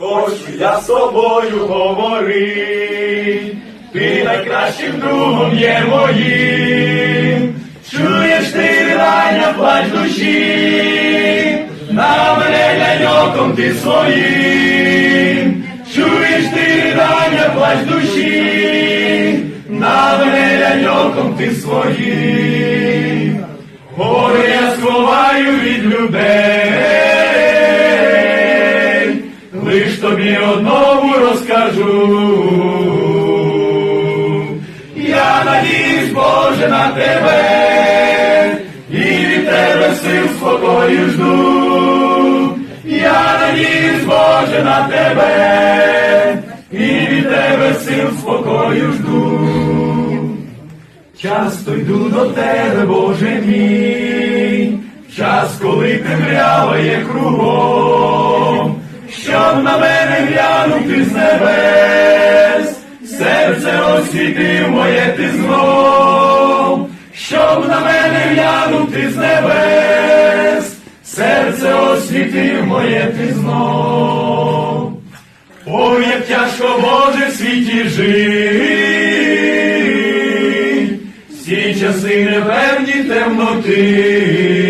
Хочу я з тобою говорити, ти найкращим другом є моїм. Чуєш ти рання плач душі, на мене ляльоком ти своїм. Чуєш ти рання плач душі, на мене ляльоком ти своїм. Горе я сховаю від людей, лиш тобі одному розкажу. Я надіюсь, Боже, на тебе, і від тебе сил спокою жду. Я надіюсь, Боже, на тебе, і від тебе сил спокою жду. Часто йду до тебе, Боже мій, час, коли темрява є кругом, глянути з небес, серце освітив моє ти знов, щоб на мене глянути з небес, серце освітив моє ти знов. Ой, як тяжко Боже в світі жить, всі часи непевні темноти,